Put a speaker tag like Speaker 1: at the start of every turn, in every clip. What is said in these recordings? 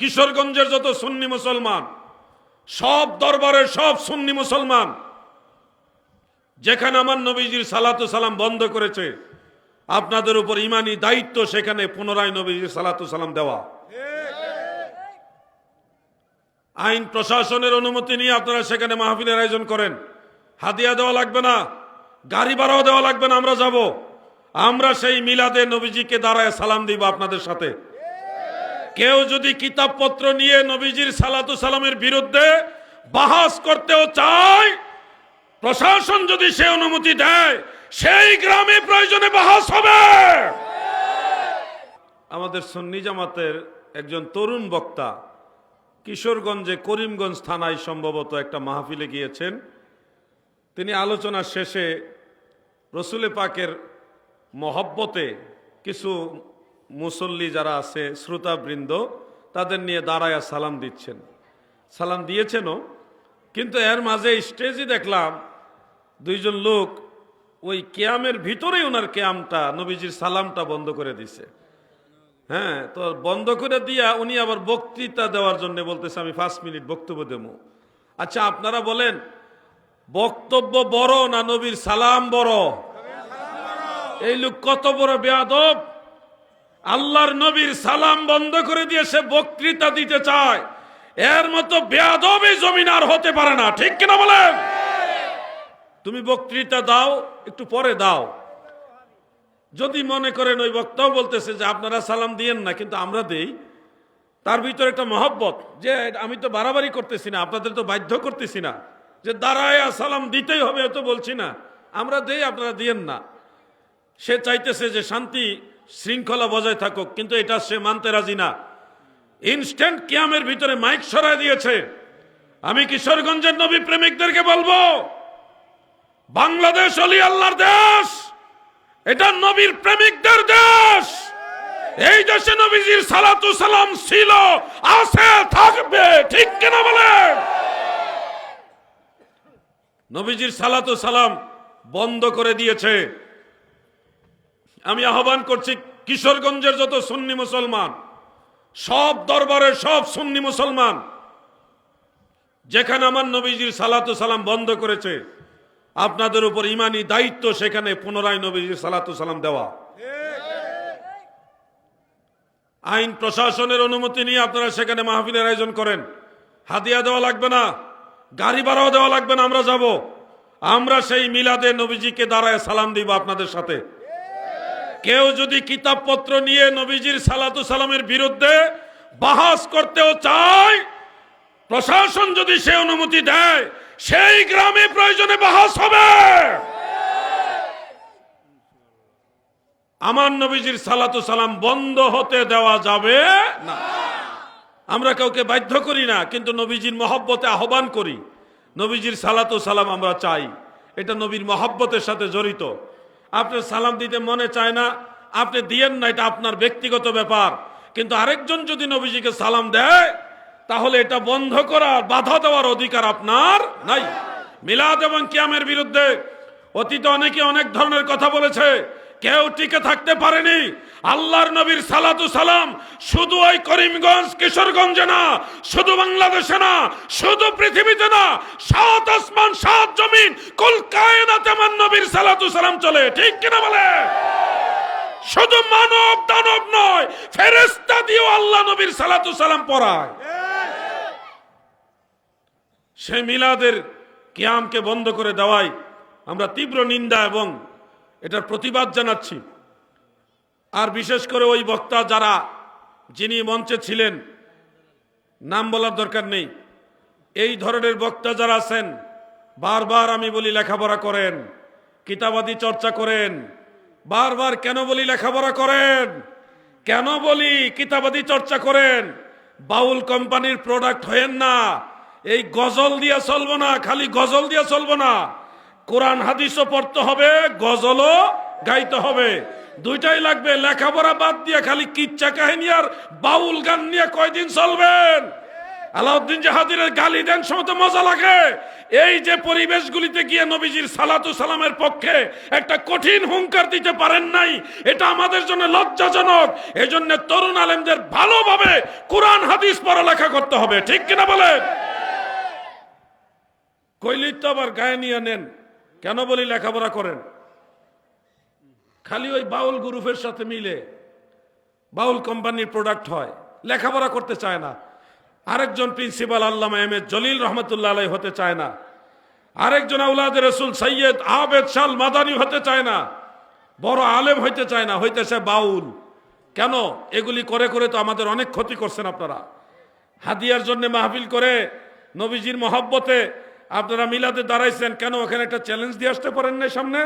Speaker 1: কিশোরগঞ্জের যত সুন্নি মুসলমান, সব দরবারের সব সুন্নি মুসলমান, যেখানে আমার নবীজির সালাতু সালাম বন্ধ করেছে, আপনাদের উপর ইমানি দায়িত্ব সেখানে পুনরায় নবীজির সালাতু সালাম দেওয়া। আইন প্রশাসনের অনুমতি নিয়ে আপনারা সেখানে মাহফিলের আয়োজন করেন। হাদিয়া দেওয়া লাগবে না, গাড়ি ভাড়াও দেওয়া লাগবে না, আমরা যাব। আমরা সেই মিলাদে নবীজিকে দাঁড়ায় সালাম দিব আপনাদের সাথে। কেউ যদি কিতাবপত্র নিয়ে নবীজির সালাতু সালামের বিরুদ্ধে বাহাস করতেও চায়, প্রশাসন যদি সে অনুমতি দেয়, সেই গ্রামে প্রয়োজনে বাহাস হবে। আমাদের সুন্নি জামাতের একজন তরুণ বক্তা কিশোরগঞ্জে করিমগঞ্জ থানায় সম্ভবত একটা মাহফিলে গিয়েছেন। তিনি আলোচনার শেষে রসুলে পাকের মহব্বতে কিছু মুসল্লি যারা আছে, শ্রোতাবৃন্দ, তাদের নিয়ে দাঁড়ায়া সালাম দিচ্ছেন। সালাম দিয়েছেনও, কিন্তু এর মাঝে স্টেজে দেখলাম, দুইজন লোক ওই ক্যামের ভিতরেই ওনার ক্যামটা, নবীজির সালামটা বন্ধ করে দিছে। হ্যাঁ তো বন্ধ করে দিয়া উনি আবার বক্তৃতা দেওয়ার জন্য বলতেছে, আমি পাঁচ মিনিট বক্তব্য দেবো। আচ্ছা আপনারা বলেন, বক্তব্য বড় না নবীর সালাম বড়? এই লোক কত বড় বেয়াদব! আল্লাহর নবীর সালাম বন্ধ করে দিয়ে সে বক্তৃতা দিতে চায়। এর মতো বেয়াদব জমিন আর হতে পারে না, ঠিক কিনা বলেন? তুমি বক্তৃতা দাও, একটু পরে দাও। যদি মনে করেন ওই বক্তাও বলতেছে যে আপনারা সালাম দিয়েন না, কিন্তু আমরা দেই। তার ভিতরে একটা মহব্বত যে আমি তো বাড়াবাড়ি করতেছি না, আপনাদের তো বাধ্য করতেছি না। যে দাঁড়ায় সালাম দিতেই হবে এত বলছি না। আমরা দেই, আপনারা দিয়েন না। সে চাইতেছে যে শান্তি শৃঙ্খলা বজায় থাকুক, কিন্তু এটা সে মানতে রাজি না। ইনস্ট্যান্ট কিয়ামের ভিতরে মাইক সরাই দিয়েছে। আমি কিশোরগঞ্জের নবী প্রেমিকদেরকে বলব, বাংলাদেশ অলি আল্লাহর দেশ, এটা নবীর প্রেমিকদের দেশ। এই দেশে নবীজির সালাতু সালাম ছিল, আছে, থাকবে, ঠিক কিনা বলেন? নবীজির সালাতু সালাম বন্ধ করে দিয়েছে। আমি আহ্বান করছি কিশোরগঞ্জের যত সুন্নি মুসলমান, সব দরবারের সব সুন্নি মুসলমান, যেখানে আমার নবীজির সালাতু সালাম বন্ধ করেছে, আপনাদের উপর ইমানি দায়িত্ব সেখানে পুনরায় নবীজির সালাতু সালাম দেওয়া। আইন প্রশাসনের অনুমতি নিয়ে আপনারা সেখানে মাহফিলের আয়োজন করেন। হাদিয়া দেওয়া লাগবে না, গাড়ি ভাড়াও দেওয়া লাগবে না, আমরা যাব। আমরা সেই মিলাদে নবীজিকে দাঁড়ায় সালাম দিব আপনাদের সাথে। কেউ যদি কিতাবপত্র নিয়ে নবীজির সালাতু সালামের বিরুদ্ধে বাহাস করতেও চায়, প্রশাসন যদি সে অনুমতি দেয়, সেই গ্রামে প্রয়োজনে বাহাস হবে। আমার নবীজির সালাতু সালাম বন্ধ হতে দেওয়া যাবে না। আমরা কাউকে বাধ্য করি না, কিন্তু নবীজির মহব্বতে আহ্বান করি, নবীজির সালাতু সালাম আমরা চাই। এটা নবীর মহব্বতের সাথে জড়িত। আপনার সালাম দিতে মনে চায় না, আপনি দিয়েন না, এটা আপনার ব্যক্তিগত ব্যাপার। কিন্তু আরেকজন যদি নবীজিকে সালাম দেয়, তাহলে এটা বন্ধ করার, বাধা দেওয়ার অধিকার আপনার নাই। মিলাদ এবং কিয়ামের বিরুদ্ধে অতীতে অনেকে অনেক ধরনের কথা বলেছে কেউ টিকে থাকতে পারেনি। আল্লাহর নবীর সালাতু সালাম শুধু ওই করিমগঞ্জ, কিশোরগঞ্জে না, শুধু বাংলাদেশে না, শুধু পৃথিবীতে না, সাত আসমান, সাত জমিন, কুল কায়নাতে আমার নবীর সালাতু সালাম চলে। ঠিক কিনা বলে? শুধু মানব দানব নয় ফেরেস্তা দিয়েও আল্লাহ নবীর সালাতু সালাম পড়ায়। সে মিলাদের কিয়ামকে বন্ধ করে দেওয়াই আমরা তীব্র নিন্দা এবং এটার প্রতিবাদ জানাচ্ছি। আর বিশেষ করে ওই বক্তা যারা, যিনি মঞ্চে ছিলেন, নাম বলার দরকার নেই। এই ধরনের বক্তা যারা আছেন, বারবার আমি বলি লেখাপড়া করেন, কিতাবাদি চর্চা করেন, বারবার কেন বলি লেখাপড়া করেন, কেন বলি কিতাবাদি চর্চা করেন, বাউল কোম্পানির প্রোডাক্ট হয়েন না, এই গজল দিয়া চলবো না, খালি গজল দিয়া চলবো না। কোরআন হাদিসও পড়তে হবে, গজলও গাইতে হবে। দুইটাই লাগবে, লেখাপড়া বাদ দিয়ে খালি কিচ্ছা কাহিনী আর বাউল গান নিয়ে কয়দিন চলবেন? আলাউদ্দিন জাহাদিনের গালি দেন সময় তো মজা লাগে। এই যে পরিবেশগুলিতে গিয়ে নবীজির সালাতু সালামের পক্ষে একটা কঠিন হুঙ্কার দিতে পারেন নাই, এটা আমাদের জন্য লজ্জাজনক। এই জন্য তরুণ আলেমদের ভালোভাবে কোরআন, হাদিস পড়ালেখা করতে হবে, ঠিক কিনা বলেন? কইলি তো আবার গায়ে নিয়ে নেন। কেন বলি লেখাপড়া করেন? খালি ওই বাউল গ্রুপের সাথে মিলে বাউল কোম্পানির প্রোডাক্ট হয়, লেখাপড়া করতে চায় না। আরেকজন principal Allama M A Jalil রহমতুল্লাহ আলাই হতে চায় না। আরেকজন আউলাদ রসুল সৈয়দ আবেদ শাল মাদানি হতে চায় না। বড় আলেম হইতে চায় না, হইতেছে বাউল। কেন? এগুলি করে করে তো আমাদের অনেক ক্ষতি করছেন আপনারা। হাদিয়ার জন্য মাহফিল করে নবীজির মহাব্বতে আপনারা মিলাদে দাঁড়াইছেন, কেন ওখানে একটা চ্যালেঞ্জ দিয়ে আসতে পারেন না সামনে?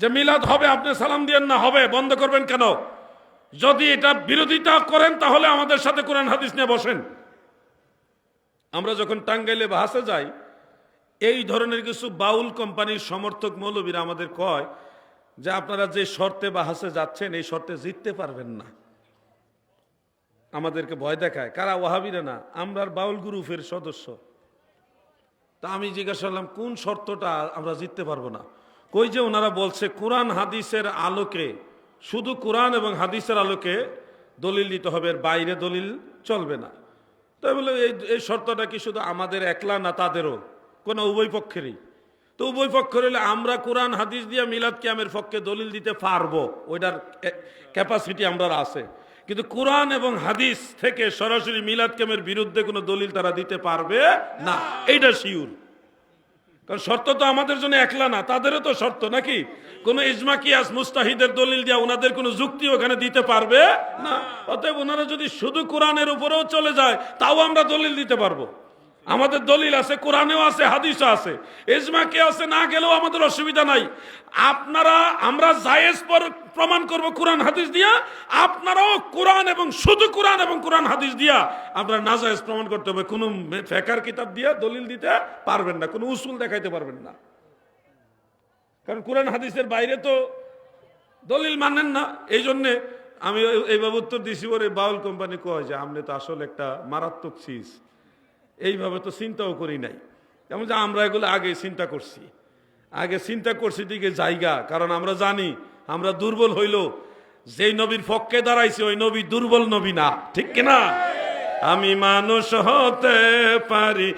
Speaker 1: যে মিলাদ হবে, আপনি সালাম দিয়েন না, হবে, বন্ধ করবেন কেন? যদি এটা বিরোধিতা করেন, তাহলে আমাদের সাথে কোরআন হাদিস নিয়ে বসেন। আমরা যখন টাঙ্গাইলে বাহাসে যাই, এই ধরনের কিছু বাউল কোম্পানির সমর্থক মৌলবীরা আমাদের কয় যে আপনারা যে শর্তে বা হাসে যাচ্ছেন, এই শর্তে জিততে পারবেন না। আমাদেরকে ভয় দেখায়। কারা ওয়াহাবিরা না? আমরা বাউল গ্রুপের সদস্য। তা আমি জিজ্ঞাসা করলাম, কোন শর্তটা আমরা জিততে পারব না? কই যে ওনারা বলছে, কোরআন হাদিসের আলোকে, শুধু কোরআন এবং হাদিসের আলোকে দলিল দিতে হবে, এর বাইরে দলিল চলবে না। তাই বলে এই এই শর্তটা কি শুধু আমাদের একলা না তাদেরও? কোনো উভয় পক্ষেরই। তো উভয় পক্ষের হলে আমরা কোরআন, হাদিস দিয়ে মিলাদ কিয়ামের পক্ষে দলিল দিতে পারব, ওইটার ক্যাপাসিটি আমরা আছে। কিন্তু কোরআন এবং হাদিস থেকে সরাসরি মিলাদ কিয়ামের বিরুদ্ধে কোনো দলিল তারা দিতে পারবে না। এইটা শিউর। কারণ শর্ত তো আমাদের জন্য একলা না, তাদেরও তো শর্ত নাকি? কোন ইজমা, কিয়াস, মুস্তাহিদের দলিল দিয়া ওনাদের কোনো যুক্তি ওখানে দিতে পারবে না। অতএব ওনারা যদি শুধু কোরআনের উপরেও চলে যায়, তাও আমরা দলিল দিতে পারব। আমাদের দলিল আছে, কোরআনেও আছে, হাদিসও আছে। ইজমা কে আছে না গেলেও আমাদের অসুবিধা নাই। আপনারা, আমরা জায়েজ পর- প্রমাণ করব কোরআন হাদিস দিয়া। আপনারাও কোরআন এবং শুধু কোরআন এবং কোরআন হাদিস দিয়া আপনারা নাজায়েজ প্রমাণ করতে হবে। কোনো ফেকার কিতাব দিয়া দলিল দিতে পারবেন না, কোনো উসুল দেখাইতে পারবেন না। কারণ কোরআন হাদিসের বাইরে তো দলিল মানেন না। এই জন্যে আমি এই- এইভাবে উত্তর দিছি ওর এই বাউল কোম্পানি কয় যে আপনি তো আসলে একটা মারাত্মক চিজ। এইভাবে তো চিন্তাও করি নাই। যেমন যে আমরা এগুলো আগে চিন্তা করছি। আগে চিন্তা করছি দিকে জায়গা, কারণ আমরা জানি আমরা দুর্বল হইল। যেই নবীর পক্ষে দাঁড়াইছি, ওই নবী দুর্বল নবী না। ঠিক কিনা? আমি মানুষ হতে পারি